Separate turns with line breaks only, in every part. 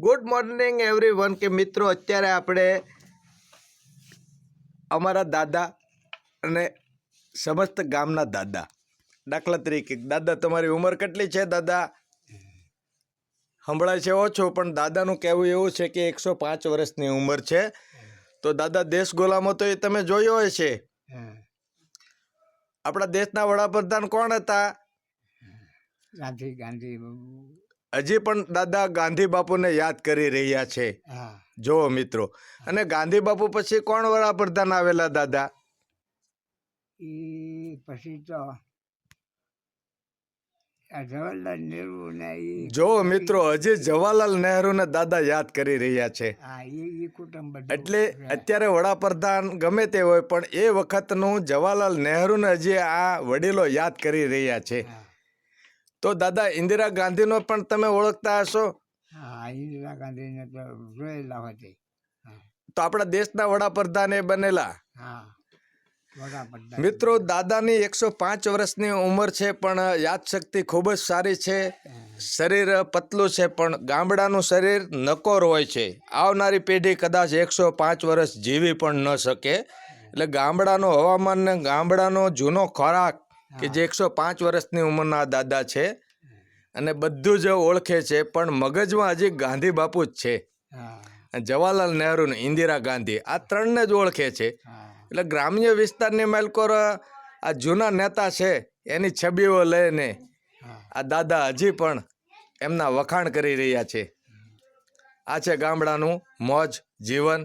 Good morning every one કે મિત્રો, અત્યારે આપણે અમારા દાદા અને સમસ્ત ગામના દાદા. દાખલા તરીકે, દાદા, તમારી ઉંમર કેટલી છે, દાદા? સંભળાય છે ઓછો, પણ દાદાનું કહેવું એવું છે કે એકસો પાંચ વર્ષની ઉંમર છે. તો દાદા, દેશ ગોલામાં તો એ તમે જોયો હોય છે. આપણા દેશના વડાપ્રધાન કોણ હતા?
ગાંધી ગાંધી
હજી પણ દાદા ગાંધી બાપુને યાદ કરી રહ્યા છે.
હા.
મિત્રો. અને ગાંધી બાપુ પછી કોણ વડાપ્રધાન આવેલા દાદા?
પછી તો જવાહરલાલ નહેરુ ને એ
મિત્રો હજી જવાહરલાલ નહેરુને દાદા યાદ કરી રહ્યા છે. એટલે અત્યારે વડાપ્રધાન ગમે તે હોય પણ એ વખતનું જવાહરલાલ નહેરુને હજી આ વડીલો યાદ કરી રહ્યા છે. તો દાદા ઇન્દિરા ગાંધીનો પણ તમે ઓળખતા હશો?
હા ઇન્દિરા ગાંધીને તો જોયેલા હતી.
તો આપણા દેશના વડાપ્રધાન એ બનેલા.
હા
મિત્રો દાદાની એકસો પાંચ વર્ષની ઉંમર છે પણ યાદશક્તિ ખૂબ જ સારી છે. શરીર પતલું છે પણ ગામડાનું શરીર નકોર હોય છે. આવનારી પેઢી કદાચ એકસો પાંચ વર્ષ જીવી પણ ન શકે. એટલે ગામડાનું હવામાન ને ગામડાનો જૂનો ખોરાક કે જે એકસો પાંચ વર્ષની ઉંમરના દાદા છે અને બધું જ ઓળખે છે પણ મગજમાં હજી ગાંધી બાપુ જ છે. જવાહરલાલ નહેરુ ને ઇન્દિરા ગાંધી આ ત્રણને જ ઓળખે છે. એટલે ગ્રામ્ય વિસ્તારની માલકોર આ જૂના નેતા છે એની છબીઓ લઈને આ દાદા હજી પણ એમના વખાણ કરી રહ્યા છે. આ છે ગામડાનું મોજ જીવન.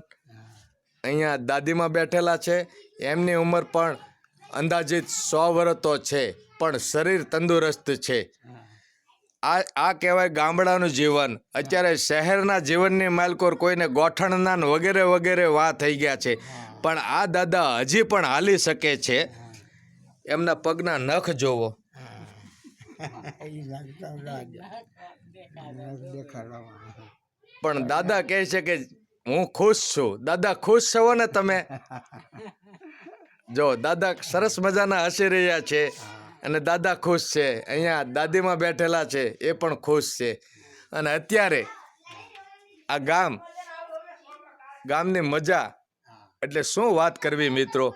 અહીંયા દાદીમાં બેઠેલા છે. એમની ઉંમર પણ અંદાજિત સો વર્ષ તો છે, પણ શરીર તંદુરસ્ત છે. આ આ કહેવાય ગામડાનું જીવન. અત્યારે શહેરના જીવનની માલકોર કોઈને ગોઠણના વગેરે વગેરે વા થઈ ગયા છે. પણ આ દાદા હજી પણ હાલી શકે છે. એમના પગના નખ જોવો. પણ દાદા કહે છે કે હું ખુશ છું. દાદા ખુશ છો ને તમે? જો, દાદા સરસ મજાના હસી રહ્યા છે અને દાદા ખુશ છે. અહીંયા દાદીમાં બેઠેલા છે, એ પણ ખુશ છે. અને અત્યારે આ ગામ, ગામની મજા એટલે શું વાત કરવી મિત્રો?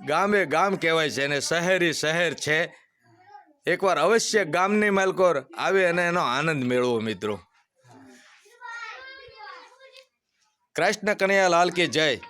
ગામે ગામ કહેવાય છે અને શહેરી શહેર છે. એકવાર અવશ્ય ગામની માલકોર આવે અને એનો આનંદ મેળવો મિત્રો. કૃષ્ણ કનૈયા લાલ કી જય.